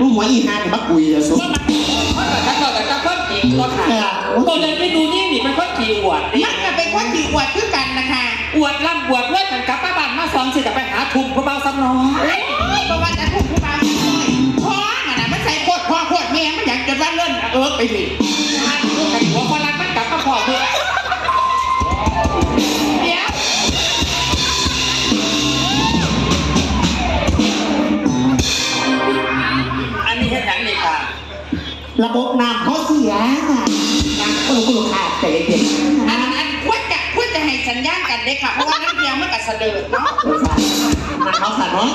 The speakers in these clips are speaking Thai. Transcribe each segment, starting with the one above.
รู้หัวอีหาเนี่ยมากุยเลยสุดว่ามันมันแบบถ้าเกิดแต่คนขี่ตัวขาตัวเดินไปดูนี่นี่เป็นคนขี่อวดมันก็เป็นคนที่อวดคือกันนะคะอวดล่ำอวดเว้ยกันกลับบ้านมาสองสิกับไปหาทุ่มพระเบาซ้ำน้อยเฮ้ยเพราะว่าจะถูกผู้บ่าวพ่อมันน่ะมันใส่โคตรพ่อโคตรแม่มันอยากจนว่าเลื่อนเออไปสิ ระบบน้ำเขาเสียค่ะน้ำก็รู้ก็รู้ขาดแต่เด็กอันนอันควรจะควรจะให้สัญญาณกันเด้ค่ะ เพราะว่าน้ำเดียวมันก็เสด็จเนาะมันเขาขาดเนาะ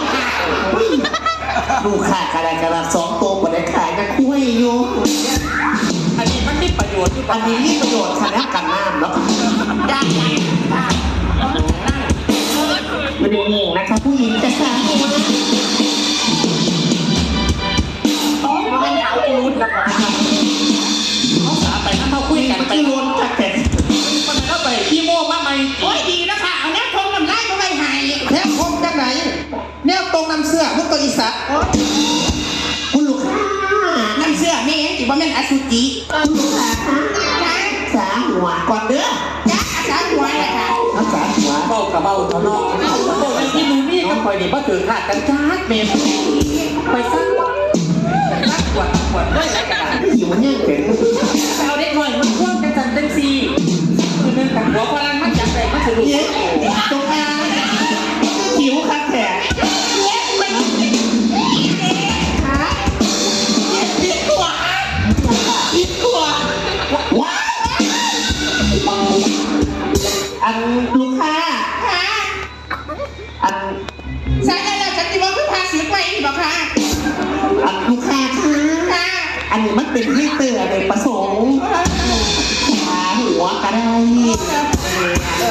ดูขาดกระไรกระดาษสองตัวกว่าได้ขายนะคุ้ยอยู่อันนี้มันมีประโยชน์อยู่อันนี้นี่ประโยชน์คะแนนกันน้ำเนาะจ้าจ้าจ้ไม่ได้งงนะคะผู้หญิงจะสาว เอาอูดแล้วก็เขาสาไปนั่นเขาคุยกันมันไปคือล้นจากแต่มันก็ไปขี้โม่มาใหม่โอ้ยดีแล้วค่ะเอาแนวทงน้ำลายก็ไม่หายแทบคมจากไหน แนวตรงนำเสื้อมุกตัวอีสานโอ้ยคุณลูกค้าน้ำเสื้อนี่จิบ่แม่นอสุจิคุณลูกค้าคะจ้าสาหัวก่อนเด้อจ้าอาสาหัวเลยค่ะเอาสาหัวเบากระเบาเท่าน้องตัวเดินที่ดูนี่ก็คอยดีว่าถือขาดกันจ้าเมมไปสร้ นลูกค้าค่ะอันสายแล้วฉันจิบ่คือพาสืบไปอีกบอกค่ะอันลูกค้าค่ะค่ะอันนี้มันเป็นให้เตือนเลยประสงค์ขาหัวก็ได้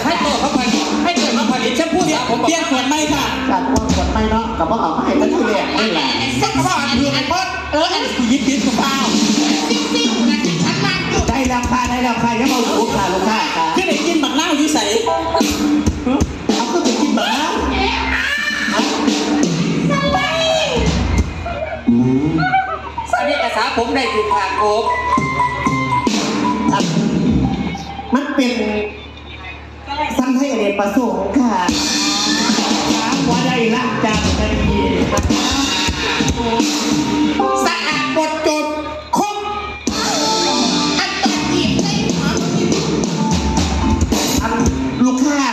ให้ตัวเขาผลิตให้ตัวเขาผลิตฉันพูดสาวผมบอกเปลี่ยนขวดไหมค่ะการว่ากดไม่เนาะกับว่าเอาให้ตั้งที่แรกนี่แหละสักข้ออันนี้อันพดเอออันยิบยิบกับเปล่าซิ่งซิ่งนะฉันมาอยู่ได้ราคาได้ราคายังเอาลูกค้าลูกค้าค่ะ ใส่เอาก็ไปกินแบบนั้นอันนี้ภาษาผมได้ถูกผ่านโอบมันเป็นสั้นให้เรียนประสงค์ค่ะขาหัวได้ล่างจากันดีนะคะสะ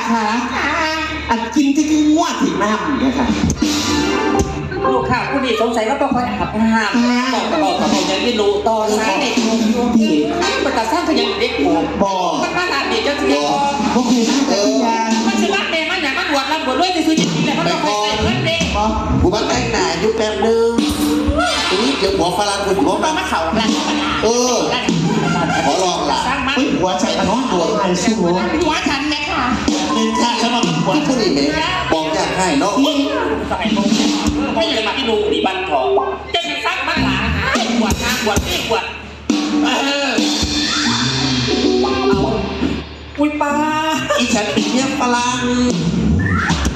กค้าค่ะค่ะอันกินก็คืองวดถึงน้ำเนี่ยค่ะลูกค้าผู้นี้สงสัยว่าต้องคอยอาบน้ำบอกกระบอกกระบอกยังไม่รู้ตอนนี้เด็กผมอยู่ที่มันจะสร้างพยังเด็กผมบอกมันมาหลานเด็กจะเสียพวกคุณน่าจะทุกอย่างมันจะรักเมย์มันอย่างมันบวชรับบวชด้วยจะซื้อจริงๆแต่มันต้องคอยใส่เงินเด็กบอกกูมาแต่งหน้าอยู่แป๊บนึงทีนี้เดี๋ยวหัวฝรั่งคุณหัวต้องมาเข่ากันเออ ขอลองล่ะสร้างมัน เฮ้ยหัวใจมันน้องหัวไอ้สู้หัวฉันไหมค่ะเป็นค่าฉันมาหัวที่ผู้นี้ไหมบอกอยากให้เนาะสมัยผมไม่ยังมาที่ดูดีบันทอจะมีซักมันหลาบวชนางบวชนี่บวช